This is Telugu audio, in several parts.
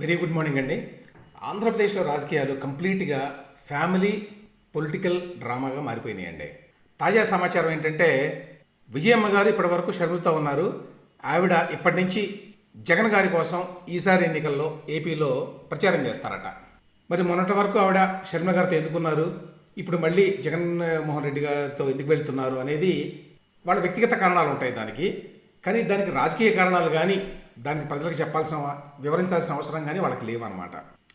వెరీ గుడ్ మార్నింగ్ అండి. ఆంధ్రప్రదేశ్లో రాజకీయాలు కంప్లీట్గా ఫ్యామిలీ పొలిటికల్ డ్రామాగా మారిపోయినాయండి తాజా సమాచారం ఏంటంటే విజయమ్మ గారు ఇప్పటివరకు షర్మిలతో ఉన్నారు. ఆవిడ ఇప్పటి నుంచి జగన్ గారి కోసం ఈసారి ఎన్నికల్లో ఏపీలో ప్రచారం చేస్తారట. మరి మొన్నటి వరకు ఆవిడ షర్మిల గారితో ఎందుకున్నారు? ఇప్పుడు మళ్ళీ జగన్ మోహన్ రెడ్డి గారితో ఎందుకు వెళ్తున్నారు అనేది వాళ్ళ వ్యక్తిగత కారణాలు ఉంటాయి దానికి. కానీ దానికి రాజకీయ కారణాలు కానీ దానికి ప్రజలకు చెప్పాల్సిన వివరించాల్సిన అవసరం కానీ వాళ్ళకి లేవన్నమాట.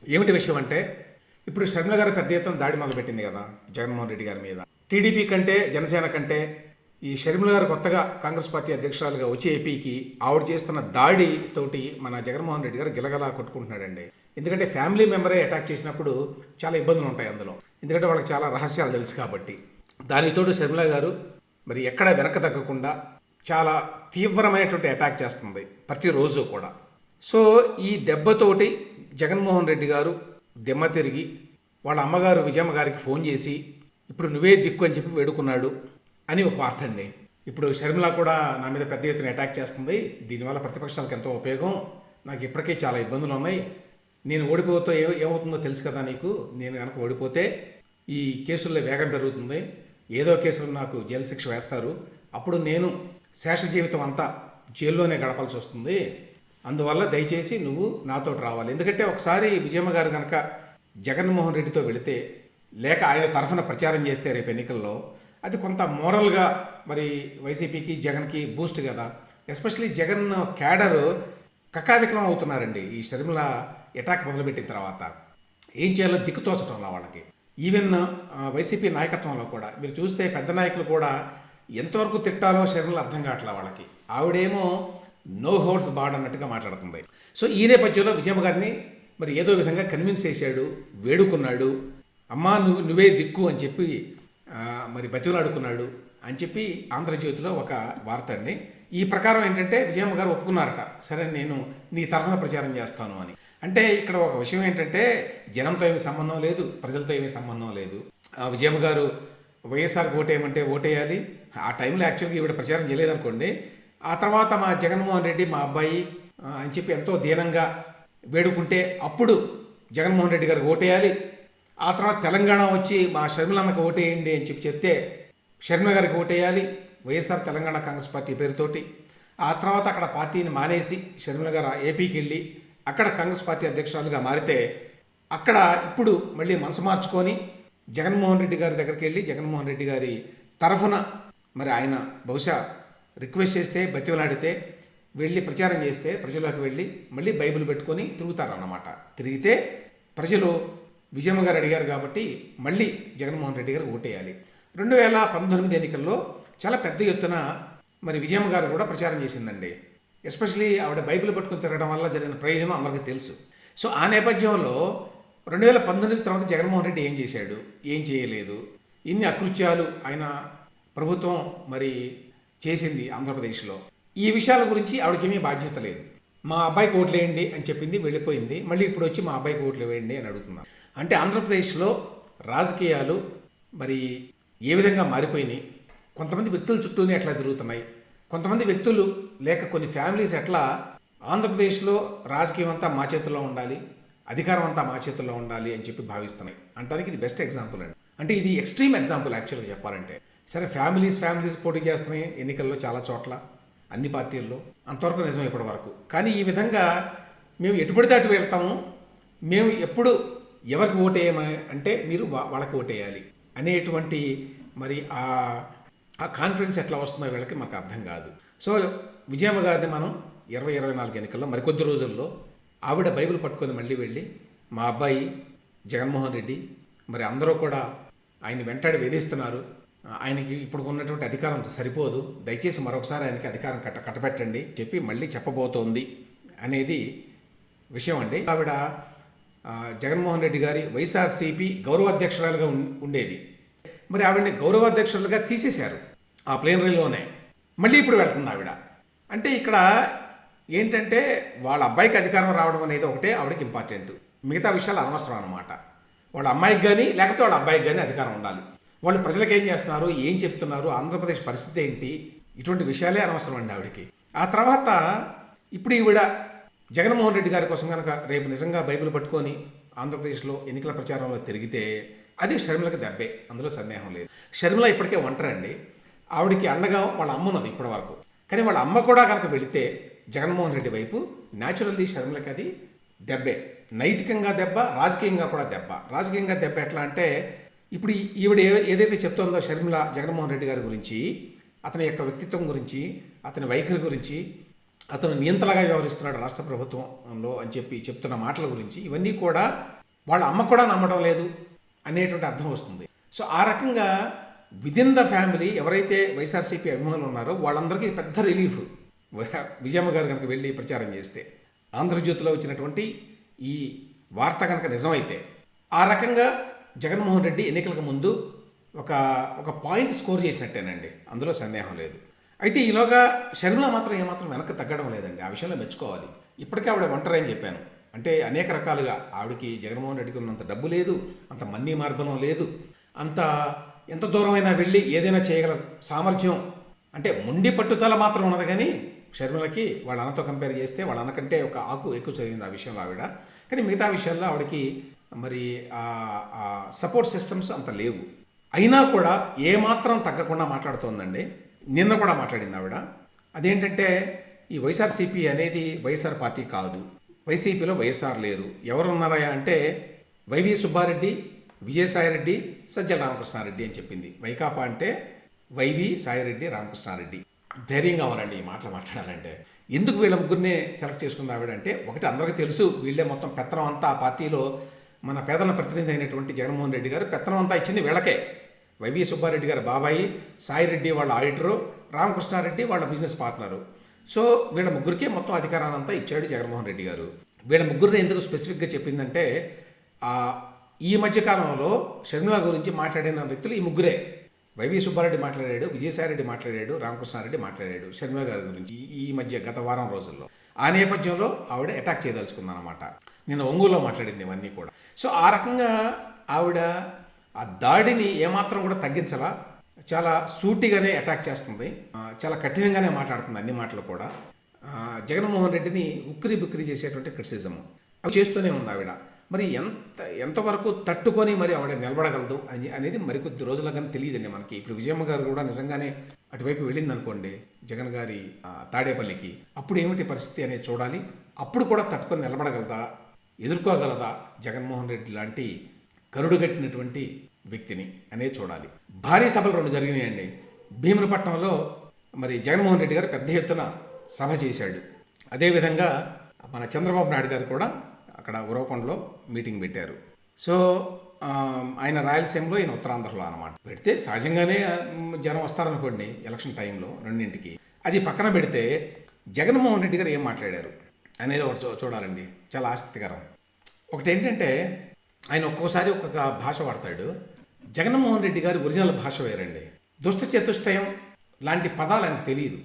ఏమిటి విషయం అంటే ఇప్పుడు షర్మిల గారు పెద్ద ఎత్తున దాడి మొదలుపెట్టింది కదా జగన్మోహన్ రెడ్డి గారి మీద. టీడీపీ కంటే జనసేన కంటే ఈ షర్మిల గారు కొత్తగా కాంగ్రెస్ పార్టీ అధ్యక్షురాలుగా వచ్చి ఏపీకి ఆవిడ చేస్తున్న దాడి తోటి మన జగన్మోహన్ రెడ్డి గారు గిలగలా కొట్టుకుంటున్నాడండి. ఎందుకంటే ఫ్యామిలీ మెంబరే అటాక్ చేసినప్పుడు చాలా ఇబ్బందులు ఉంటాయి అందులో. ఎందుకంటే వాళ్ళకి చాలా రహస్యాలు తెలుసు కాబట్టి. దానితోటి షర్మిల గారు మరి ఎక్కడ వెనక తగ్గకుండా చాలా తీవ్రమైనటువంటి అటాక్ చేస్తుంది ప్రతిరోజు కూడా. సో ఈ దెబ్బతోటి జగన్మోహన్ రెడ్డి గారు దిమ్మ తిరిగి వాళ్ళ అమ్మగారు విజయమ్మ గారికి ఫోన్ చేసి ఇప్పుడు నువ్వే దిక్కు అని చెప్పి వేడుకున్నాడు అని ఒక వార్త అండి. ఇప్పుడు షర్మిల కూడా నా మీద పెద్ద ఎత్తున అటాక్ చేస్తుంది. దీనివల్ల ప్రతిపక్షాలకు ఎంతో ఉపయోగం. నాకు ఇప్పటికే చాలా ఇబ్బందులు ఉన్నాయి. నేను ఓడిపోతే ఏ ఏమవుతుందో తెలుసు కదా నీకు. నేను కనుక ఓడిపోతే ఈ కేసుల్లో వేగం పెరుగుతుంది. ఏదో కేసులో నాకు జైలు శిక్ష వేస్తారు. అప్పుడు నేను శేష జీవితం అంతా జైల్లోనే గడపాల్సి వస్తుంది. అందువల్ల దయచేసి నువ్వు నాతో రావాలి. ఎందుకంటే ఒకసారి విజయమ్మ గారు కనుక జగన్మోహన్ రెడ్డితో వెళితే లేక ఆయన తరఫున ప్రచారం చేస్తే రేపు ఎన్నికల్లో అది కొంత మోరల్గా మరి వైసీపీకి జగన్కి బూస్ట్ కదా. ఎస్పెషలీ జగన్ క్యాడర్ కకావికలం అవుతున్నారండి. ఈ షర్మిల ఎటాక్ మొదలుపెట్టిన తర్వాత ఏం చేయాలో దిక్కుతోచటంలో వాళ్ళకి. ఈవెన్ వైసీపీ నాయకత్వంలో కూడా మీరు చూస్తే పెద్ద నాయకులు కూడా ఎంతవరకు తిట్టాలో షర్మిల అర్థం కావట్లే వాళ్ళకి. ఆవిడేమో నో హోల్స్ బాడ్ అన్నట్టుగా మాట్లాడుతుంది. సో ఈ నేపథ్యంలో విజయమ్మ గారిని మరి ఏదో విధంగా కన్విన్స్ చేశాడు వేడుకున్నాడు అమ్మా నువ్వు నువ్వే దిక్కు అని చెప్పి మరి బతిలాడుకున్నాడు అని చెప్పి ఆంధ్రజ్యోతిలో ఒక వార్త అండి. ఈ ప్రకారం ఏంటంటే విజయమ్మ గారు ఒప్పుకున్నారట. సరే నేను నీ తరఫున ప్రచారం చేస్తాను అని. అంటే ఇక్కడ ఒక విషయం ఏంటంటే జనంతో ఏమి సంబంధం లేదు ప్రజలతో ఏమి సంబంధం లేదు. ఆ విజయమ్మ గారు వైఎస్ఆర్ ఓటేయమంటే ఓటేయాలి. ఆ టైంలో యాక్చువల్గా ఈవిడ ప్రచారం చేయలేదనుకోండి ఆ తర్వాత మా జగన్మోహన్ రెడ్డి మా అబ్బాయి అని చెప్పి ఎంతో దీనంగా వేడుకుంటే అప్పుడు జగన్మోహన్ రెడ్డి గారికి ఓటేయాలి. ఆ తర్వాత తెలంగాణ వచ్చి మా షర్మిలమ్మకి ఓటేయండి అని చెప్పి చెప్తే షర్మిల గారికి ఓటేయాలి వైఎస్ఆర్ తెలంగాణ కాంగ్రెస్ పార్టీ పేరుతోటి. ఆ తర్వాత అక్కడ పార్టీని మానేసి షర్మిల గారు ఏపీకి వెళ్ళి అక్కడ కాంగ్రెస్ పార్టీ అధ్యక్షురాలుగా మారితే అక్కడ ఇప్పుడు మళ్ళీ మనసు మార్చుకొని జగన్మోహన్ రెడ్డి గారి దగ్గరికి వెళ్ళి జగన్మోహన్ రెడ్డి గారి తరఫున మరి ఆయన బహుశా రిక్వెస్ట్ చేస్తే బతివలాడితే వెళ్ళి ప్రచారం చేస్తే ప్రజలకు వెళ్ళి మళ్ళీ బైబిల్ పెట్టుకొని తిరుగుతారన్నమాట. తిరిగితే ప్రజలు విజయమ్మ గారు అడిగారు కాబట్టి మళ్ళీ జగన్మోహన్ రెడ్డి గారు ఓటేయాలి. రెండు వేల పంతొమ్మిది ఎన్నికల్లో చాలా పెద్ద ఎత్తున మరి విజయమ్మ గారు కూడా ప్రచారం చేసిందండి. ఎస్పెషలీ ఆవిడ బైబిల్ పట్టుకుని తిరగడం వల్ల జరిగిన ప్రయోజనం అందరికీ తెలుసు. సో ఆ నేపథ్యంలో రెండు వేల పంతొమ్మిది తర్వాత జగన్మోహన్ రెడ్డి ఏం చేశాడు? ఏం చేయలేదు. ఇన్ని అకృత్యాలు ఆయన ప్రభుత్వం మరి చేసింది ఆంధ్రప్రదేశ్లో. ఈ విషయాల గురించి ఆవిడకేమీ బాధ్యత లేదు. మా అబ్బాయికి ఓట్లు వేయండి అని చెప్పింది వెళ్ళిపోయింది. మళ్ళీ ఇప్పుడు వచ్చి మా అబ్బాయికి ఓట్లు వేయండి అని అడుగుతున్నాను అంటే ఆంధ్రప్రదేశ్లో రాజకీయాలు మరి ఏ విధంగా మారిపోయినాయి? కొంతమంది వ్యక్తుల చుట్టూనే ఎట్లా తిరుగుతున్నాయి? కొంతమంది వ్యక్తులు లేక కొన్ని ఫ్యామిలీస్ ఎట్లా ఆంధ్రప్రదేశ్లో రాజకీయం అంతా మా చేతుల్లో ఉండాలి అధికారం అంతా మా చేతుల్లో ఉండాలి అని చెప్పి భావిస్తున్నాయి. అంటానికి ఇది బెస్ట్ ఎగ్జాంపుల్ అండి. అంటే ఇది ఎక్స్ట్రీమ్ ఎగ్జాంపుల్ యాక్చువల్గా చెప్పాలంటే. సరే ఫ్యామిలీస్ ఫ్యామిలీస్ పోటీ చేస్తున్నాయి. ఎన్నికల్లో చాలా చోట్ల అన్ని పార్టీల్లో. అంతవరకు నిజం ఇప్పటి వరకు. కానీ ఈ విధంగా మేము ఎటు పడితే అటు వెళ్తాము. మేము ఎప్పుడు ఎవరికి ఓటేయమని అంటే మీరు వాళ్ళకి ఓటేయాలి అనేటువంటి మరి ఆ ఆ కాన్ఫిడెన్స్ ఎట్లా వస్తుందో వీళ్ళకి మాకు అర్థం కాదు. సో విజయమ్మ గారిని మనం ఇరవై ఇరవై నాలుగు ఎన్నికల్లో మరికొద్ది రోజుల్లో ఆవిడ బైబిల్ పట్టుకొని మళ్ళీ వెళ్ళి మా అబ్బాయి జగన్మోహన్ రెడ్డి మరి అందరూ కూడా ఆయన వెంటాడి వేధిస్తున్నారు. ఆయనకి ఇప్పుడు ఉన్నటువంటి అధికారం సరిపోదు. దయచేసి మరొకసారి ఆయనకి అధికారం కట్ట కట్టబెట్టండి. చెప్పి మళ్ళీ చెప్పబోతోంది అనేది విషయం అండి. ఆవిడ జగన్మోహన్ రెడ్డి గారి వైఎస్ఆర్సీపీ గౌరవాధ్యక్షురాలుగా ఉం- ఉండేది. మరి ఆవిడని గౌరవాధ్యక్షులుగా తీసేశారు ఆ ప్లేనరీలోనే. మళ్ళీ ఇప్పుడు వెళ్తుంది ఆవిడ. అంటే ఇక్కడ ఏంటంటే వాళ్ళ అబ్బాయికి అధికారం రావడం అనేది ఒకటే ఆవిడకి ఇంపార్టెంట్. మిగతా విషయాలు అనవసరం అనమాట వాళ్ళ అమ్మాయికి కానీ లేకపోతే వాళ్ళ అబ్బాయికి కానీ అధికారం ఉండాలి. వాళ్ళు ప్రజలకు ఏం చేస్తున్నారు? ఏం చెప్తున్నారు? ఆంధ్రప్రదేశ్ పరిస్థితి ఏంటి? ఇటువంటి విషయాలే అనవసరం అండి ఆవిడకి. ఆ తర్వాత ఇప్పుడు ఈవిడ జగన్మోహన్ రెడ్డి గారి కోసం కనుక రేపు నిజంగా బైబిల్ పట్టుకొని ఆంధ్రప్రదేశ్లో ఎన్నికల ప్రచారంలో తిరిగితే అది షర్మిలకి దెబ్బే. అందులో సందేహం లేదు. షర్మిల ఇప్పటికే ఒంటరండి. ఆవిడకి అండగా వాళ్ళ అమ్మ ఉన్నది ఇప్పటి వరకు కానీ వాళ్ళ అమ్మ కూడా కనుక వెళితే జగన్మోహన్ రెడ్డి వైపు న్యాచురల్లీ షర్మిలకి అది దెబ్బే. నైతికంగా దెబ్బ రాజకీయంగా కూడా దెబ్బ. రాజకీయంగా దెబ్బ ఎట్లా అంటే ఇప్పుడు ఈవిడ ఏదైతే చెప్తోందో షర్మిల జగన్మోహన్ రెడ్డి గారి గురించి అతని యొక్క వ్యక్తిత్వం గురించి అతని వైఖరి గురించి అతను నియంతలాగా వ్యవహరిస్తున్నాడు రాష్ట్ర ప్రభుత్వంలో అని చెప్పి చెప్తున్న మాటల గురించి ఇవన్నీ కూడా వాళ్ళ అమ్మ కూడా నమ్మడం లేదు అనేటువంటి అర్థం వస్తుంది. సో ఆ రకంగా విదిన్ ద ఫ్యామిలీ ఎవరైతే వైఎస్ఆర్సీపీ అభిమానులు ఉన్నారో వాళ్ళందరికీ పెద్ద రిలీఫ్ విజయమ్మ గారు కనుక వెళ్ళి ప్రచారం చేస్తే ఆంధ్రజ్యోతిలో వచ్చినటువంటి ఈ వార్త కనుక నిజమైతే ఆ రకంగా జగన్మోహన్ రెడ్డి ఎన్నికలకు ముందు ఒక ఒక పాయింట్ స్కోర్ చేసినట్టేనండి. అందులో సందేహం లేదు. అయితే ఈలోగా షర్మిల మాత్రం ఏమాత్రం వెనక్కి తగ్గడం లేదండి. ఆ విషయంలో మెచ్చుకోవాలి. ఇప్పటికే ఆవిడ ఒంటరి అని చెప్పాను. అంటే అనేక రకాలుగా ఆవిడకి జగన్మోహన్ రెడ్డికి ఉన్నంత డబ్బు లేదు అంత మంది మార్బలం లేదు. అంత ఎంత దూరమైనా వెళ్ళి ఏదైనా చేయగల సామర్థ్యం అంటే ముండి పట్టుదల మాత్రం ఉన్నది కానీ షర్మిలకి వాళ్ళ అన్నతో కంపేర్ చేస్తే వాళ్ళ అన్నకంటే ఒక ఆకు ఎక్కువ చదివింది ఆ విషయంలో ఆవిడ. కానీ మిగతా విషయాల్లో ఆవిడకి మరి ఆ సపోర్ట్ సిస్టమ్స్ అంత లేవు. అయినా కూడా ఏమాత్రం తగ్గకుండా మాట్లాడుతోందండి. నిన్న కూడా మాట్లాడింది ఆవిడ. అదేంటంటే ఈ వైఎస్ఆర్సీపీ అనేది వైఎస్ఆర్ పార్టీ కాదు. వైసీపీలో వైఎస్ఆర్ లేరు. ఎవరున్నారయా అంటే వైవి సుబ్బారెడ్డి విజయసాయిరెడ్డి సజ్జల రామకృష్ణారెడ్డి అని చెప్పింది. వైకాపా అంటే వైవి సాయిరెడ్డి రామకృష్ణారెడ్డి. ధైర్యంగా ఉన్నారండి ఈ మాటలు మాట్లాడాలంటే. ఎందుకు వీళ్ళ ముగ్గురినే సెలెక్ట్ చేసుకుంది ఆవిడంటే ఒకటి అందరికీ తెలుసు వీళ్ళే మొత్తం పెత్తనం అంతా ఆ పార్టీలో మన పేదల ప్రతినిధి అయినటువంటి జగన్మోహన్ రెడ్డి గారు పెత్తనం అంతా ఇచ్చింది వీళ్ళకే. వైవి సుబ్బారెడ్డి గారు బాబాయి సాయిరెడ్డి వాళ్ళ ఆడిటరు రామకృష్ణారెడ్డి వాళ్ళ బిజినెస్ పార్ట్నరు సో వీళ్ళ ముగ్గురికే మొత్తం అధికారాన్ని అంతా ఇచ్చాడు జగన్మోహన్ రెడ్డి గారు. వీళ్ళ ముగ్గురిని ఎందుకు స్పెసిఫిక్గా చెప్పిందంటే ఈ మధ్యకాలంలో షర్మిల గురించి మాట్లాడిన వ్యక్తులు ఈ ముగ్గురే. వైవి సుబ్బారెడ్డి మాట్లాడాడు విజయసాయిరెడ్డి మాట్లాడాడు రామకృష్ణారెడ్డి మాట్లాడాడు షర్మిల గారి గురించి ఈ- మధ్య గత వారం రోజుల్లో. ఆ నేపథ్యంలో ఆవిడ అటాక్ చేయదలుచుకుందనమాట నేను ఒంగోలులో మాట్లాడింది ఇవన్నీ కూడా. సో ఆ రకంగా ఆవిడ ఆ దాడిని ఏమాత్రం కూడా తగ్గించలా. చాలా సూటిగానే అటాక్ చేస్తుంది. చాలా కఠినంగానే మాట్లాడుతుంది అన్ని మాటలు కూడా. జగన్మోహన్ రెడ్డిని ఉక్కిరి బిక్కిరి చేసేటువంటి క్రిటిసిజం అవి చేస్తూనే ఉంది ఆవిడ. మరి ఎంత ఎంతవరకు తట్టుకొని మరి ఆవిడ నిలబడగలదు అని అనేది మరికొద్ది రోజుల్లో కానీ తెలియదండి మనకి. ఇప్పుడు విజయమ్మ గారు కూడా నిజంగానే అటువైపు వెళ్ళింది అనుకోండి జగన్ గారి తాడేపల్లికి అప్పుడు ఏమిటి పరిస్థితి అనేది చూడాలి. అప్పుడు కూడా తట్టుకొని నిలబడగలదా ఎదుర్కోగలదా జగన్మోహన్ రెడ్డి లాంటి కరుడుగట్టినటువంటి వ్యక్తిని అనేది చూడాలి. భారీ సభలు రెండు జరిగినాయండి. భీమునిపట్నంలో మరి జగన్మోహన్ రెడ్డి గారు పెద్ద ఎత్తున సభ చేశాడు. అదేవిధంగా మన చంద్రబాబు నాయుడు గారు కూడా అక్కడ ఉరవకొండలో మీటింగ్ పెట్టారు. సో ఆయన రాయలసీమలో ఈయన ఉత్తరాంధ్రలో అనమాట పెడితే సహజంగానే జనం వస్తారనుకోండి ఎలక్షన్ టైంలో రెండింటికి. అది పక్కన పెడితే జగన్మోహన్ రెడ్డి గారు ఏం మాట్లాడారు అనేది ఒకటి చూ- చూడాలండి. చాలా ఆసక్తికరం. ఒకటి ఏంటంటే ఆయన ఒక్కోసారి ఒక్కొక్క భాష వాడతాడు. జగన్మోహన్ రెడ్డి గారి ఒరిజినల్ భాష వేరండి. దుష్ట చతుష్టయం లాంటి పదాలు ఆయనకు తెలియదు.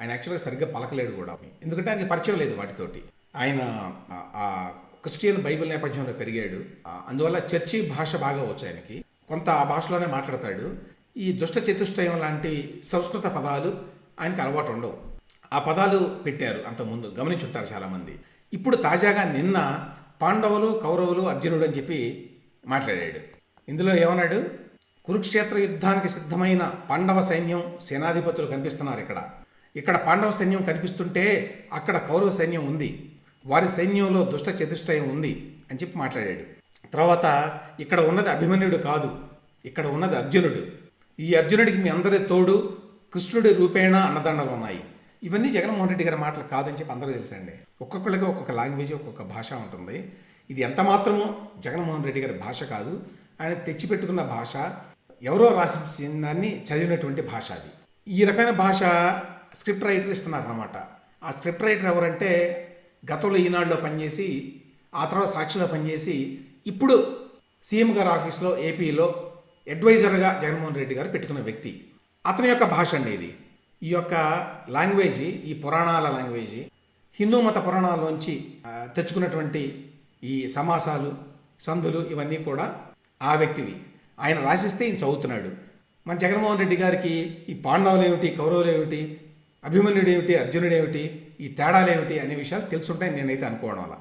ఆయన యాక్చువల్గా సరిగ్గా పలకలేడు కూడా. ఎందుకంటే ఆయనకి పరిచయం లేదు వాటితోటి. ఆయన ఆ క్రిస్టియన్ బైబిల్ నేపథ్యంలో పెరిగాడు. అందువల్ల చర్చి భాష బాగా వచ్చు ఆయనకి. కొంత ఆ భాషలోనే మాట్లాడతాడు. ఈ దుష్ట చతుష్టయం లాంటి సంస్కృత పదాలు ఆయనకి అలవాటు ఉండవు. ఆ పదాలు పెట్టారు అంతకుముందు. గమనించుంటారు చాలామంది. ఇప్పుడు తాజాగా నిన్న పాండవులు కౌరవులు అర్జునుడు అని చెప్పి మాట్లాడాడు. ఇందులో ఏమన్నాడు? కురుక్షేత్ర యుద్ధానికి సిద్ధమైన పాండవ సైన్యం సేనాధిపతులు కనిపిస్తున్నారు ఇక్కడ. ఇక్కడ పాండవ సైన్యం కనిపిస్తుంటే అక్కడ కౌరవ సైన్యం ఉంది. వారి సైన్యంలో దుష్ట చతుష్టయం ఉంది అని చెప్పి మాట్లాడాడు. తర్వాత ఇక్కడ ఉన్నది అభిమన్యుడు కాదు ఇక్కడ ఉన్నది అర్జునుడు. ఈ అర్జునుడికి మీ అందరి తోడు కృష్ణుడి రూపేణ అన్నదండలు ఉన్నాయి. ఇవన్నీ జగన్మోహన్ రెడ్డి గారి మాటలు కాదని చెప్పి అందరూ తెలుసండి. ఒక్కొక్కరికి ఒక్కొక్క లాంగ్వేజ్ ఒక్కొక్క భాష ఉంటుంది. ఇది ఎంత మాత్రమో జగన్మోహన్ రెడ్డి గారి భాష కాదు. ఆయన తెచ్చిపెట్టుకున్న భాష ఎవరో రాసిన దాన్ని చదివినటువంటి భాష అది. ఈ రకమైన భాష స్క్రిప్ట్ రైటర్ ఇస్తున్నారన్నమాట. ఆ స్క్రిప్ట్ రైటర్ ఎవరంటే గతంలో ఈనాడులో పనిచేసి ఆ తర్వాత సాక్షిలో పనిచేసి ఇప్పుడు సీఎం గారి ఆఫీస్లో ఏపీలో అడ్వైజర్గా జగన్మోహన్ రెడ్డి గారు పెట్టుకున్న వ్యక్తి. అతని యొక్క భాష అండి ఇది. ఈ యొక్క లాంగ్వేజ్ ఈ పురాణాల లాంగ్వేజ్ హిందూ మత పురాణాల్లోంచి తెచ్చుకున్నటువంటి ఈ సమాసాలు సందులు ఇవన్నీ కూడా ఆ వ్యక్తివి. ఆయన రాసిస్తే ఈయన చదువుతున్నాడు. మన జగన్మోహన్ రెడ్డి గారికి ఈ పాండవులు ఏమిటి కౌరవులు ఏమిటి అభిమన్యుడు ఏమిటి అర్జునుడు ఏమిటి ఈ తేడాలు ఏమిటి అనే విషయాలు తెలుసుంటాయని నేనైతే అనుకోవడం వల్ల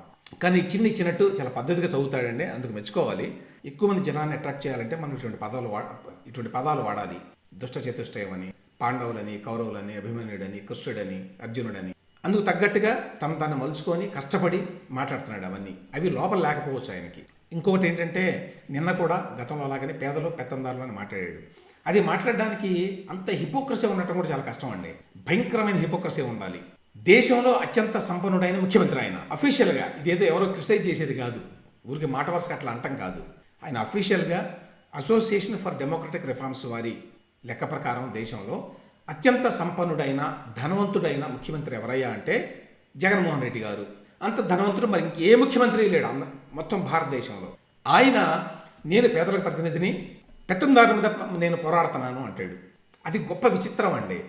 కానీ చిన్న ఇచ్చినట్టు చాలా పద్ధతిగా చదువుతాడండి అందుకు మెచ్చుకోవాలి. ఎక్కువ మంది జనాన్ని అట్రాక్ట్ చేయాలంటే మనం ఇటువంటి పదాలు వా ఇటువంటి పదాలు వాడాలి. దుష్ట చతుష్టయమని పాండవులని కౌరవులని అభిమన్యుడని కృష్ణుడని అర్జునుడని. అందుకు తగ్గట్టుగా తను తాను మలుచుకొని కష్టపడి మాట్లాడుతున్నాడు అవన్నీ. అవి లోపల లేకపోవచ్చు ఆయనకి. ఇంకొకటి ఏంటంటే నిన్న కూడా గతంలో అలాగనే పేదలు పెత్తందారులు అని మాట్లాడాడు. అది మాట్లాడడానికి అంత హిపోక్రసీ ఉండటం కూడా చాలా కష్టం అండి. భయంకరమైన హిపోక్రసీ ఉండాలి. దేశంలో అత్యంత సంపన్నుడైన ముఖ్యమంత్రి ఆయన. అఫీషియల్గా ఇదేదో ఎవరో క్రిటిసైజ్ చేసేది కాదు. ఊరికి మాట వరుసగా అట్లా అంటం కాదు. ఆయన అఫీషియల్గా అసోసియేషన్ ఫర్ డెమోక్రటిక్ రిఫార్మ్స్ వారి లెక్క ప్రకారం దేశంలో అత్యంత సంపన్నుడైన ధనవంతుడైన ముఖ్యమంత్రి ఎవరయ్యా అంటే జగన్మోహన్ రెడ్డి గారు. అంత ధనవంతుడు మరి ఇంకే ముఖ్యమంత్రి లేడు అంద మొత్తం భారతదేశంలో. ఆయన నేను పేదలకు ప్రతినిధిని పెత్తందారుల మీద నేను పోరాడుతున్నాను అంటాడు. అది గొప్ప విచిత్రం అండి.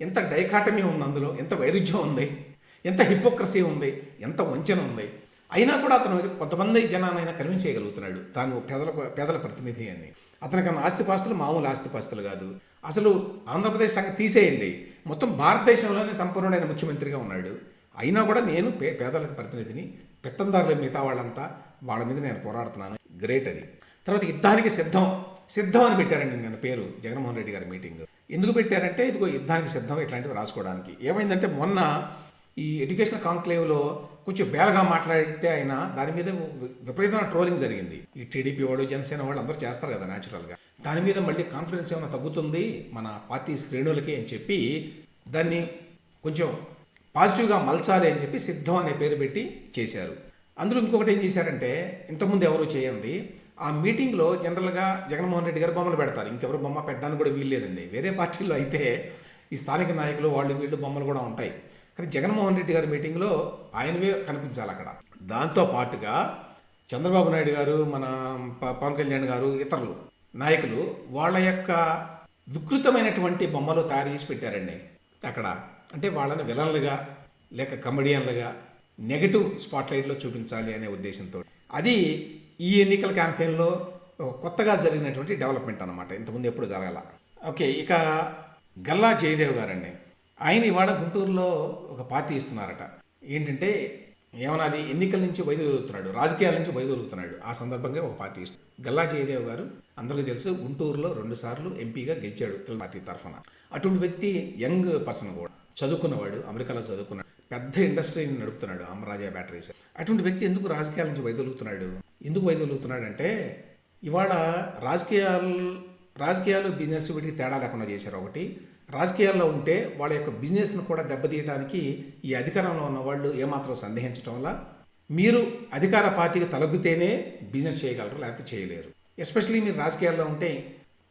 ఎంత డైకాటమీ ఉంది అందులో? ఎంత వైరుధ్యం ఉంది? ఎంత హిపోక్రసీ ఉంది? ఎంత వంచన ఉంది? అయినా కూడా అతను కొంతమంది జనానైనా కన్విన్స్ చేయగలుగుతున్నాడు తాను పేదలకు పేదల ప్రతినిధి అని. అతనికి అన్న ఆస్తిపాస్తులు మామూలు ఆస్తిపాస్తులు కాదు. అసలు ఆంధ్రప్రదేశ్ సంగతి తీసేయండి. మొత్తం భారతదేశంలోనే సంపన్నుడైన ముఖ్యమంత్రిగా ఉన్నాడు. అయినా కూడా నేను పే పేదలకు ప్రతినిధిని పెత్తందారులు మిగతా వాళ్ళంతా వాళ్ళ మీద నేను పోరాడుతున్నాను. గ్రేట్ అది. తర్వాత యుద్ధానికి సిద్ధం. సిద్ధం అని పెట్టారండి నేను పేరు జగన్మోహన్ రెడ్డి గారి మీటింగ్. ఎందుకు పెట్టారంటే ఇదిగో యుద్ధానికి సిద్ధం ఇట్లాంటివి రాసుకోవడానికి. ఏమైందంటే మొన్న ఈ ఎడ్యుకేషన్ కాంక్లేవ్లో కొంచెం బేలగా మాట్లాడితే ఆయన దాని మీద విపరీతమైన ట్రోలింగ్ జరిగింది. ఈ టీడీపీ వాడు జనసేన వాళ్ళు అందరూ చేస్తారు కదా న్యాచురల్గా. దాని మీద మళ్ళీ కాన్ఫిడెన్స్ ఏమైనా తగ్గుతుంది? మన పార్టీ శ్రేణులకి అని చెప్పి దాన్ని కొంచెం పాజిటివ్గా మలచాలి అని చెప్పి సిద్ధం అనే పేరు పెట్టి చేశారు. అందులో ఇంకొకటి ఏం చేశారంటే ఇంతకుముందు ఎవరు చేయండి ఆ మీటింగ్లో జనరల్గా జగన్మోహన్ రెడ్డి గారు బొమ్మలు పెడతారు. ఇంకెవరు బొమ్మ పెట్టడానికి కూడా వీల్లేదండి వేరే పార్టీల్లో అయితే ఈ స్థానిక నాయకులు వాళ్ళు వీళ్ళు బొమ్మలు కూడా ఉంటాయి. కానీ జగన్మోహన్ రెడ్డి గారి మీటింగ్లో ఆయనవే కనిపించాలి అక్కడ. దాంతో పాటుగా చంద్రబాబు నాయుడు గారు మన ప- పవన్ కళ్యాణ్ గారు ఇతరులు నాయకులు వాళ్ళ యొక్క వికృతమైనటువంటి బొమ్మలు తయారు చేసి పెట్టారండి అక్కడ. అంటే వాళ్ళని విలన్లుగా లేక కమెడియన్లుగా నెగటివ్ స్పాట్లైట్లో చూపించాలి అనే ఉద్దేశంతో. అది ఈ ఎన్నికల క్యాంపెయిన్లో కొత్తగా జరిగినటువంటి డెవలప్మెంట్ అనమాట ఇంతకుముందు ఎప్పుడు జరగాల. ఓకే ఇక గల్లా జయదేవ్ గారండి. ఆయన ఇవాళ గుంటూరులో ఒక పార్టీ ఇస్తున్నారట. ఏంటంటే ఏమన్నది ఎన్నికల నుంచి వైదొలుగుతున్నాడు రాజకీయాల నుంచి వైదొలుగుతున్నాడు ఆ సందర్భంగా ఒక పార్టీ ఇస్తుంది గల్లా జయదేవ్ గారు అందరికీ తెలుసు గుంటూరులో రెండు సార్లు ఎంపీగా గెలిచాడు తెలుగు పార్టీ తరఫున. అటువంటి వ్యక్తి యంగ్ పర్సన్ కూడా. చదువుకున్నవాడు అమెరికాలో చదువుకున్నాడు. పెద్ద ఇండస్ట్రీని నడుపుతున్నాడు అమరాజా బ్యాటరీస్. అటువంటి వ్యక్తి ఎందుకు రాజకీయాల నుంచి వైదొలుగుతున్నాడు ఎందుకు వైదొలుగుతున్నాడంటే ఇవాళ రాజకీయాలు రాజకీయాలు బిజినెస్ వీటికి తేడా లేకుండా చేశారు ఒకటి రాజకీయాల్లో ఉంటే వాళ్ళ యొక్క బిజినెస్ను కూడా దెబ్బతీయడానికి ఈ అధికారంలో ఉన్న వాళ్ళు ఏమాత్రం సందేహించడం వల్ల మీరు అధికార పార్టీకి తలగ్గితేనే బిజినెస్ చేయగలరు లేకపోతే చేయలేరు. ఎస్పెషలీ మీరు రాజకీయాల్లో ఉంటే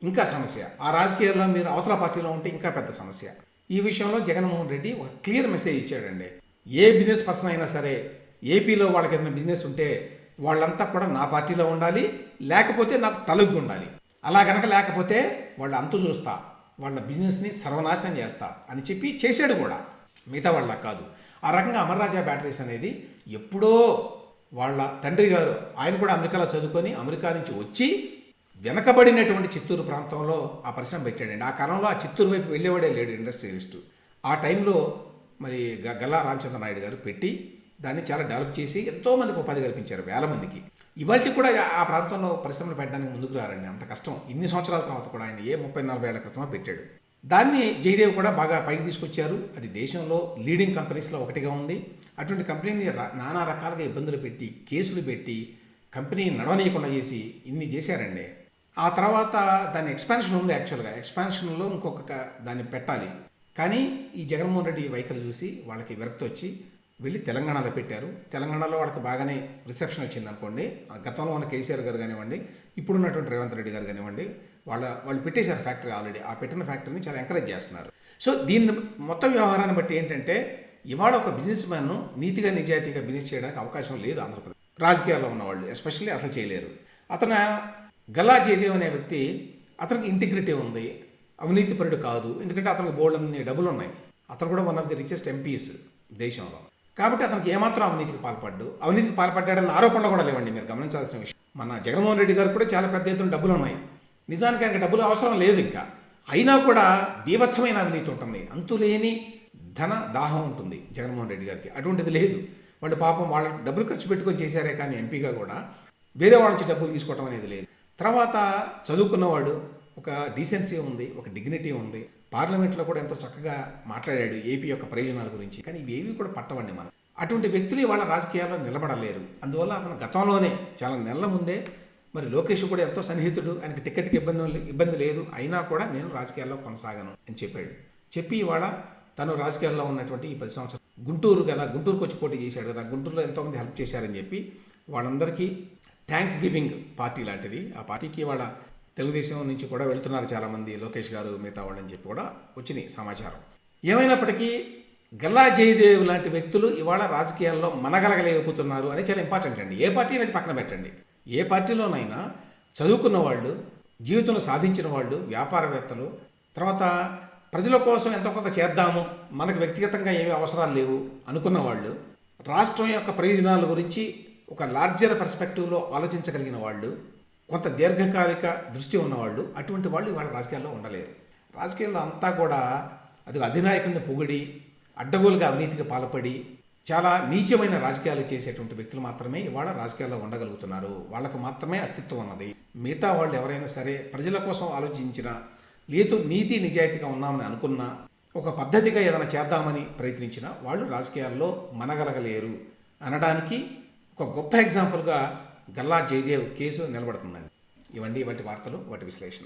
ఇంకా సమస్య. ఆ రాజకీయాల్లో మీరు అవతల పార్టీలో ఉంటే ఇంకా పెద్ద సమస్య. ఈ విషయంలో జగన్మోహన్ రెడ్డి ఒక క్లియర్ మెసేజ్ ఇచ్చాడండి. ఏ బిజినెస్ పర్సన్ అయినా సరే ఏపీలో వాళ్ళకి ఏదైనా బిజినెస్ ఉంటే వాళ్ళంతా కూడా నా పార్టీలో ఉండాలి లేకపోతే నాకు తలగ్గు ఉండాలి. అలా గనక లేకపోతే వాళ్ళ అంతు చూస్తా వాళ్ళ బిజినెస్ని సర్వనాశనం చేస్తా అని చెప్పి చేశాడు కూడా. మిగతా వాళ్ళ కాదు. ఆ రకంగా అమర్రాజా బ్యాటరీస్ అనేది ఎప్పుడో వాళ్ళ తండ్రి గారు ఆయన కూడా అమెరికాలో చదువుకొని అమెరికా నుంచి వచ్చి వెనకబడినటువంటి చిత్తూరు ప్రాంతంలో ఆ పరిశ్రమ పెట్టాడండి. ఆ కాలంలో ఆ చిత్తూరు వైపు వెళ్ళేవాడే లేడు ఇండస్ట్రియలిస్టు ఆ టైంలో మరి గ- గల్లా రామచంద్ర నాయుడు గారు పెట్టి దాన్ని చాలా డెవలప్ చేసి ఎంతో మందికి ఉపాధి కల్పించారు వేల మందికి. ఇవాళ కూడా ఆ ప్రాంతంలో పరిశ్రమలు పెట్టడానికి ముందుకు రారండి. అంత కష్టం. ఇన్ని సంవత్సరాల తర్వాత కూడా ఆయన ఏ ముప్పై నలభై ఏళ్ళ క్రితమో పెట్టాడు. దాన్ని జయదేవ్ కూడా బాగా పైకి తీసుకొచ్చారు. అది దేశంలో లీడింగ్ కంపెనీస్లో ఒకటిగా ఉంది. అటువంటి కంపెనీని నానా రకాలుగా ఇబ్బందులు పెట్టి కేసులు పెట్టి కంపెనీ నడవనీయకుండా చేసి ఇన్ని చేశారండి. ఆ తర్వాత దాని ఎక్స్పాన్షన్ ఉంది యాక్చువల్గా ఎక్స్పాన్షన్లో ఇంకొక దాన్ని పెట్టాలి. కానీ ఈ జగన్మోహన్ రెడ్డి వైఖరి చూసి వాళ్ళకి విరక్తి వచ్చి వెళ్ళి తెలంగాణలో పెట్టారు. తెలంగాణలో వాళ్ళకి బాగానే రిసెప్షన్ వచ్చింది అనుకోండి. గతంలో ఉన్న కేసీఆర్ గారు కానివ్వండి ఇప్పుడున్నటువంటి రేవంత్ రెడ్డి గారు కానివ్వండి వాళ్ళ వాళ్ళు పెట్టేశారు ఫ్యాక్టరీ ఆల్రెడీ ఆ పెట్టిన ఫ్యాక్టరీని చాలా ఎంకరేజ్ చేస్తున్నారు. సో దీన్ని మొత్తం వ్యవహారాన్ని బట్టి ఏంటంటే ఇవాళ ఒక బిజినెస్ మ్యాన్ నీతిగా నిజాయితీగా బిజినెస్ చేయడానికి అవకాశం లేదు ఆంధ్రప్రదేశ్. రాజకీయాల్లో ఉన్నవాళ్ళు ఎస్పెషల్లీ అసలు చేయలేరు. అతను గల్లా జయదేవ్ అనే వ్యక్తి అతనికి ఇంటిగ్రిటీ ఉంది అవినీతిపరుడు కాదు ఎందుకంటే అతనికి బోల్డ్ అన్ని డబ్బులు ఉన్నాయి. అతను కూడా one of the richest MPs దేశంలో. కాబట్టి అతనికి ఏమాత్రం అవినీతికి పాల్పడ్డు. అవినీతికి పాల్పడ్డాడన్న ఆరోపణలు కూడా లేవండి. మీరు గమనించాల్సిన విషయం. మన జగన్మోహన్ రెడ్డి గారు కూడా చాలా పెద్ద ఎత్తున డబ్బులు ఉన్నాయి. నిజానికి ఆయనకి డబ్బులు అవసరం లేదు ఇంకా. అయినా కూడా బీభత్సమైన అవినీతి ఉంటుంది. అంతులేని ధన దాహం ఉంటుంది జగన్మోహన్ రెడ్డి గారికి. అటువంటిది లేదు. వాళ్ళు పాపం వాళ్ళ డబ్బులు ఖర్చు పెట్టుకొని చేశారే కానీ ఎంపీగా కూడా వేరే వాళ్ళ నుంచి డబ్బులు తీసుకోవడం అనేది లేదు. తర్వాత చదువుకున్నవాడు ఒక డీసెన్సీ ఉంది ఒక డిగ్నిటీ ఉంది. పార్లమెంట్లో కూడా ఎంతో చక్కగా మాట్లాడాడు ఏపీ యొక్క ప్రయోజనాల గురించి. కానీ ఇవేవి కూడా పట్టవండి మనం. అటువంటి వ్యక్తులు ఇవాళ రాజకీయాల్లో నిలబడలేరు. అందువల్ల అతను గతంలోనే చాలా నెలల ముందే మరి లోకేష్ కూడా ఎంతో సన్నిహితుడు. ఆయనకి టికెట్కి ఇబ్బంది ఇబ్బంది లేదు. అయినా కూడా నేను రాజకీయాల్లో కొనసాగను అని చెప్పాడు. చెప్పి ఇవాళ తను రాజకీయాల్లో ఉన్నటువంటి ఈ పది సంవత్సరాలు గుంటూరు కదా గుంటూరుకు వచ్చి పోటీ చేశాడు కదా గుంటూరులో ఎంతోమంది హెల్ప్ చేశారని చెప్పి వాళ్ళందరికీ థ్యాంక్స్ గివింగ్ పార్టీ లాంటిది. ఆ పార్టీకి వాళ్ళ తెలుగుదేశం నుంచి కూడా వెళుతున్నారు చాలామంది లోకేష్ గారు మిగతా వాళ్ళని చెప్పి కూడా వచ్చినాయి సమాచారం. ఏమైనప్పటికీ గల్లా జయదేవ్ లాంటి వ్యక్తులు ఇవాళ రాజకీయాల్లో మనగలగలేకపోతున్నారు అనేది చాలా ఇంపార్టెంట్ అండి. ఏ పార్టీ అనేది పక్కన పెట్టండి. ఏ పార్టీలోనైనా చదువుకున్న వాళ్ళు జీవితంలో సాధించిన వాళ్ళు వ్యాపారవేత్తలు తర్వాత ప్రజల కోసం ఎంతో కొంత చేద్దాము మనకు వ్యక్తిగతంగా ఏమీ అవసరాలు లేవు అనుకున్న వాళ్ళు రాష్ట్రం యొక్క ప్రయోజనాల గురించి ఒక లార్జర్ పర్స్పెక్టివ్లో ఆలోచించగలిగిన వాళ్ళు కొంత దీర్ఘకాలిక దృష్టి ఉన్నవాళ్ళు అటువంటి వాళ్ళు ఇవాళ రాజకీయాల్లో ఉండలేరు. రాజకీయాల్లో అంతా కూడా అది అధినాయకుడిని పొగిడి అడ్డగోలుగా అవినీతికి పాల్పడి చాలా నీచమైన రాజకీయాలు చేసేటువంటి వ్యక్తులు మాత్రమే ఇవాళ రాజకీయాల్లో ఉండగలుగుతున్నారు. వాళ్ళకు మాత్రమే అస్తిత్వం ఉన్నది. మిగతా వాళ్ళు ఎవరైనా సరే ప్రజల కోసం ఆలోచించిన లేదు నీతి నిజాయితీగా ఉన్నామని అనుకున్నా ఒక పద్ధతిగా ఏదైనా చేద్దామని ప్రయత్నించినా వాళ్ళు రాజకీయాల్లో మనగలగలేరు. అనడానికి ఒక గొప్ప ఎగ్జాంపుల్గా గల్లా జయదేవ్ కేసు నిలబడుతుందండి. ఇవండి ఇవంటి వార్తలు వాటి విశ్లేషణ.